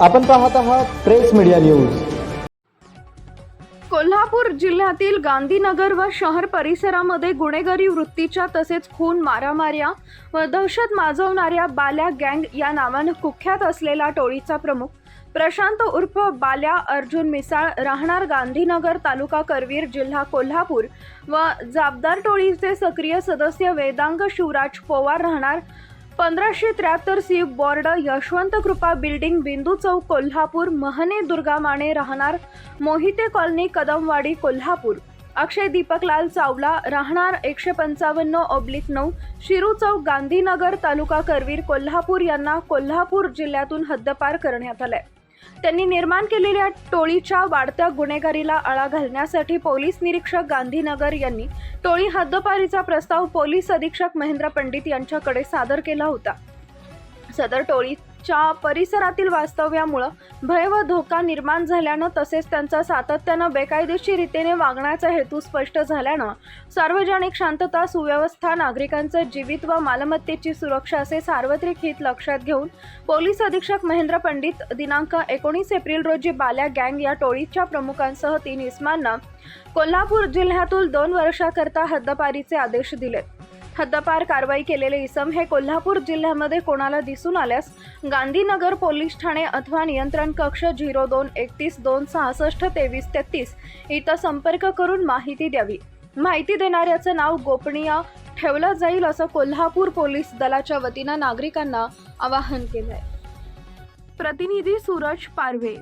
आपण पाहत आहात प्रेस मीडिया न्यूज. कोल्हापूर जिल्ह्यातील गांधीनगर व शहर परिसरामध्ये गुन्हेगारी वृत्तीच्या तसेच खून मारामाऱ्या व दहशत माजवणाऱ्या बाल्या गँग या नावानं कुख्यात असलेला टोळीचा प्रमुख. प्रशांत उर्फ बाल्या अर्जुन मिसाळ राहणार गांधीनगर तालुका करवीर जिल्हा कोल्हापूर व जाबदार टोळीचे सक्रिय सदस्य वेदांग शिवराज पोवार राहणार पंधराशे त्र्याहत्तर सी बॉर्ड यशवंत कृपा बिल्डिंग बिंदू चौक कोल्हापूर महने दुर्गा माने राहणार मोहिते कॉलनी कदमवाडी कोल्हापूर. अक्षय दीपकलाल चावला राहणार एकशे पंचावन्न ऑब्लिक नऊ. शिरू चौक गांधीनगर तालुका करवीर कोल्हापूर यांना कोल्हापूर जिल्ह्यातून हद्दपार करण्यात आलाय. त्यांनी निर्माण केलेल्या टोळीच्या वाढत्या गुन्हेगारीला आळा घालण्यासाठी पोलीस निरीक्षक गांधीनगर यांनी टोळी हद्दपारीचा प्रस्ताव पोलीस अधीक्षक महेंद्र पंडित यांच्याकडे सादर केला होता. सदर च्या परिसरातील वास्तव्यामुळं भय व धोका निर्माण झाल्यानं तसेच त्यांचा सातत्यानं बेकायदेशीर रीतीने वागण्याचा हेतू स्पष्ट झाल्यानं सार्वजनिक शांतता सुव्यवस्था नागरिकांचं जीवित व मालमत्तेची सुरक्षा असे सार्वत्रिक हित लक्षात घेऊन पोलीस अधीक्षक महेंद्र पंडित दिनांक एकोणीस एप्रिल रोजी बाल्या गँग या टोळीच्या प्रमुखांसह तीन इस्मांना कोल्हापूर जिल्ह्यातून दोन वर्षाकरता हद्दपारीचे आदेश दिले. हद्दपार कारवाई केलेले इसम हे कोल्हापूर जिल्ह्यामध्ये कोणाला दिसून आल्यास गांधीनगर पोलीस ठाणे अथवा नियंत्रण कक्ष झिरो दोन एकतीस दोन सहासष्ट तेवीस तेहतीस इथं संपर्क करून माहिती द्यावी. माहिती देणाऱ्याचं नाव गोपनीय ठेवलं जाईल असं कोल्हापूर पोलीस दलाच्या वतीनं नागरिकांना आवाहन केलंय. प्रतिनिधी सूरज पारवे